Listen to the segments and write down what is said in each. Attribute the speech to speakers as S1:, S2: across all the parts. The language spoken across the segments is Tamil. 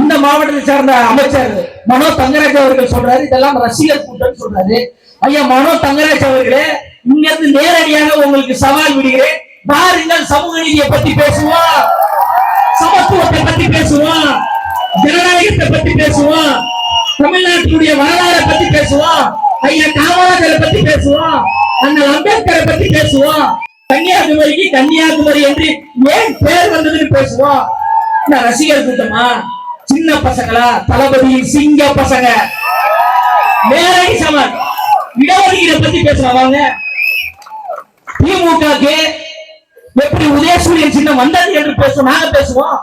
S1: இந்த மாவட்டத்தை சார்ந்த அமைச்சர் மனோ தங்கராஜ் அவர்கள் சொல்றாரு இதெல்லாம் ரசிகர் கூட்டம் சொல்றாரு. ஐயா மனோ தங்கராஜ் அவர்களே இங்க இருந்து நேரடியாக உங்களுக்கு சவால் விடுகிறேன். பாருங்கள் சமூக நீதியை பத்தி பேசுவோம். சமத்துவத்தை பத்தி பேசுவோம். ஜனநாயகத்தை பத்தி பேசுவோம். தமிழ்நாட்டினுடைய வரலாறை பத்தி பேசுவோம். ஐயா காமராஜரை பத்தி பேசுவோம். அண்ணல் அம்பேத்கரை பத்தி பேசுவோம். கன்னியாகுமரிக்கு கன்னியாகுமரி என்று ஏன் பேர் வந்ததுன்னு பேசுவோம். ரசிகர் கூட்டமா? சின்ன பசங்களா? தளபதி சிங்க பசங்க. நேரடி சமன். இடஒதுக்கீடு பத்தி பேசுறாங்க வாங்க. திமுகக்கு எப்படி உதயசூரியன் சின்னம் வந்தது என்று பேசுவோம் நாங்க பேசுவோம்.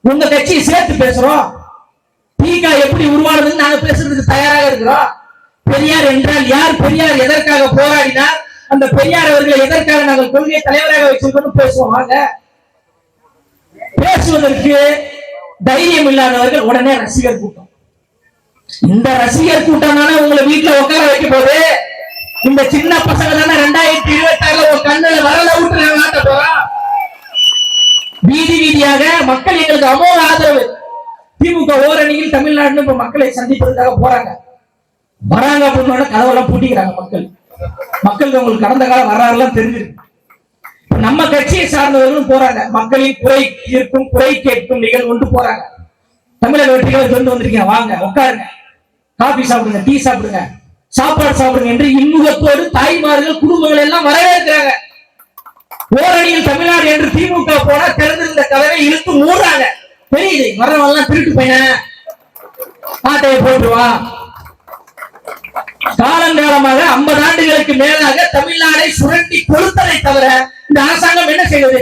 S1: உங்க கட்சியை சேர்த்து பேசுறோம். திக எப்படி உருவானதுன்னு நாங்க பேசுறதுக்கு தயாராக இருக்கிறோம். பெரியார் என்றால் யார்? பெரியார் எதற்காக போராடினார்? அந்த பெரியார் அவர்களை எதற்காக நாங்கள் கொள்கை தலைவராக வச்சிருக்கோம் பேசுவோம் வாங்க. பேசுவதற்கு தைரியம் இல்லாதவர்கள் உடனே ரசிகர் கூட்டம். இந்த ரசிகர் கூட்டம் தானே உங்களை வீட்டுல உட்கார வைக்க போது இந்த சின்ன பசங்க தானே ரெண்டாயிரத்தி இருபத்தி ஆறுல ஒரு கண்ணுல வரல விட்டுறாங்க வீதி வீதியாக மக்கள் எங்களுக்கு அமோக ஆதரவு. திமுக ஓரணியில் தமிழ்நாட்டுல இப்ப மக்களை சந்திப்பதற்காக போறாங்க. வராங்க அப்படின்னு கதவெல்லாம் பூட்டிக்கிறாங்க மக்கள். மக்களுக்கு உங்களுக்கு கடந்த காலம் வரலாறுலாம் தெரிஞ்சிருக்கு. நம்ம கட்சியை சார்ந்தவர்களும் போறாங்க. மக்களின் குறை தீர்க்கும் குறை கேட்கும் நிகழ்வு கொண்டு போறாங்க. தமிழக வெற்றிகளை கொண்டு வந்திருக்கீங்க. வாங்க உட்காருங்க. காபி சாப்பிடுங்க டீ சாப்பிடுங்க. சாப்பாடு சாப்பிடுங்க என்று இன்முகத்தோடு தாய்மார்கள் குடும்பங்கள் எல்லாம் வரவேற்கிறாங்க ஓரணியில் தமிழ்நாடு என்று திமுக போனா திறந்திருந்த கதவை இழுத்து மூடுறாங்க. தெரியுது வரவெல்லாம் திருட்டு பையன். ஆட்டையை போட்டுருவான் காலங்காலமாக ஐம்பது ஆண்டுகளுக்கு மேலாக தமிழ்நாடை சுரண்டி கொடுத்ததை தவிர இந்த அரசாங்கம் என்ன செய்வது